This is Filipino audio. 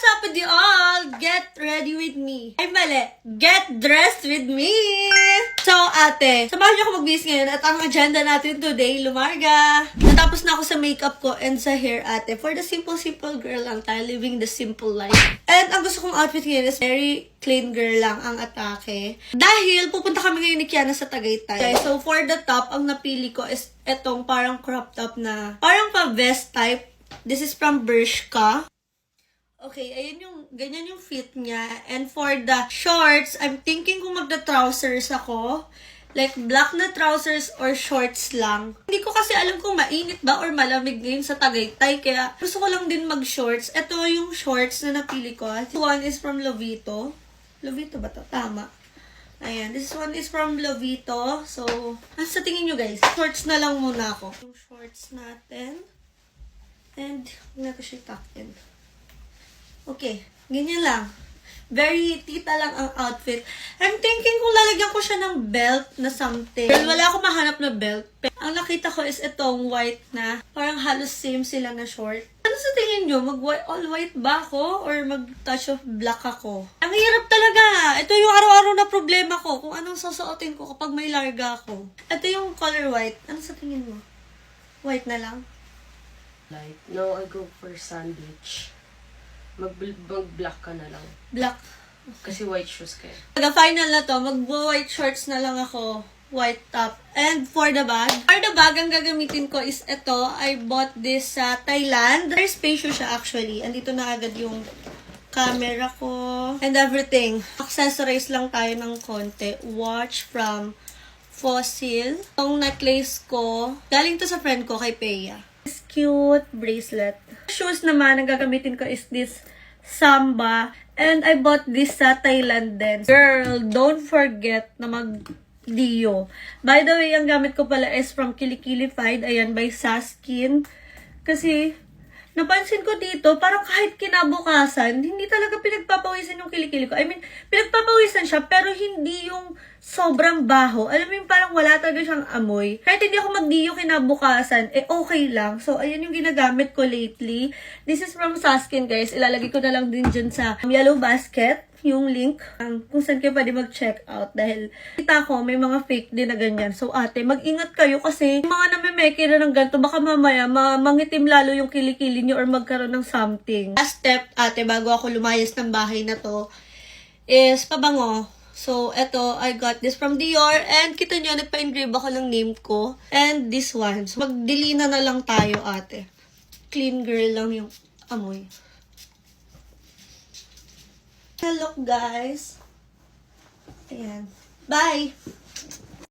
What's up with you all? Get ready with me. Ay, mali. Get dressed with me. So, ate, samahan niyo ako magbihis ngayon at ang agenda natin today, lumarga. Natapos na ako sa makeup ko and sa hair, ate. For the simple, simple girl lang tayo, living the simple life. And ang gusto kong outfit ngayon is very clean girl lang ang atake. Dahil pupunta kami ngayon ni Kiana sa Tagaytay. Okay, so for the top, ang napili ko is etong parang crop top na parang pa-vest type. This is from Bershka. Okay, ayun yung, ganyan yung fit niya. And for the shorts, I'm thinking kung magda-trousers ako. Like, black na trousers or shorts lang. Hindi ko kasi alam kung mainit ba or malamig ngayon sa Tagaytay. Kaya gusto ko lang din mag-shorts. Ito yung shorts na napili ko. This one is from Lovito. Lovito ba to? Tama. Ayan, this one is from Lovito. So, ano sa tingin nyo guys? Shorts na lang muna ako. Yung shorts natin. And, huwag natin siya tuck in. Okay, ganyan lang. Very tita lang ang outfit. I'm thinking kung lalagyan ko siya ng belt na something. Well, wala akong mahanap na belt. Ang nakita ko is itong white na parang halos same sila na short. Ano sa tingin nyo? Mag all white ba ako? Or mag touch of black ako? Ang hirap talaga. Ito yung araw-araw na problema ko. Kung anong susuotin ko kapag may larga ako. Ito yung color white. Ano sa tingin mo? White na lang? Light. No, I go for sandwich. Mag, mag-black ka na lang. Black. Kasi white shoes ka. eh. The final na to, mag-white shorts na lang ako. White top. And for the bag, for the bag, ang gagamitin ko is ito. I bought this sa Thailand. Very spacious siya actually. Andito na agad yung camera ko. And everything. Accessorize lang tayo ng konti. Watch from Fossil. Itong necklace ko, galing to sa friend ko kay Peya. Cute bracelet. Shoes naman, ang gagamitin ko is this Samba. And I bought this sa Thailand din. Girl, don't forget na mag Dio. By the way, ang gamit ko pala is from Kilikilified. Ayan, by Saskin. Kasi, napansin ko dito, parang kahit kinabukasan, hindi talaga pinagpapawisan yung kilikili ko. I mean, pinagpapawisan siya, pero hindi yung sobrang baho. Alam mo yung parang wala talaga siyang amoy. Kahit hindi ako magdiyo kinabukasan, eh okay lang. So, ayan yung ginagamit ko lately. This is from Saskin, guys. Ilalagay ko na lang din dyan sa yellow basket yung link um, kung saan kayo pwede mag-check out dahil kita ko may mga fake din na ganyan. So ate, mag-ingat kayo kasi yung mga namemeke na ng ganito, baka mamaya ma mangitim lalo yung kilikili nyo or magkaroon ng something. Last step, ate, bago ako lumayas ng bahay na to, is pabango. So, eto, I got this from Dior. And kita nyo, nagpa-engrave ako ng name ko. And this one. So, magdilina na lang tayo, ate. Clean girl lang yung amoy. Hello, guys. Ayan. Bye!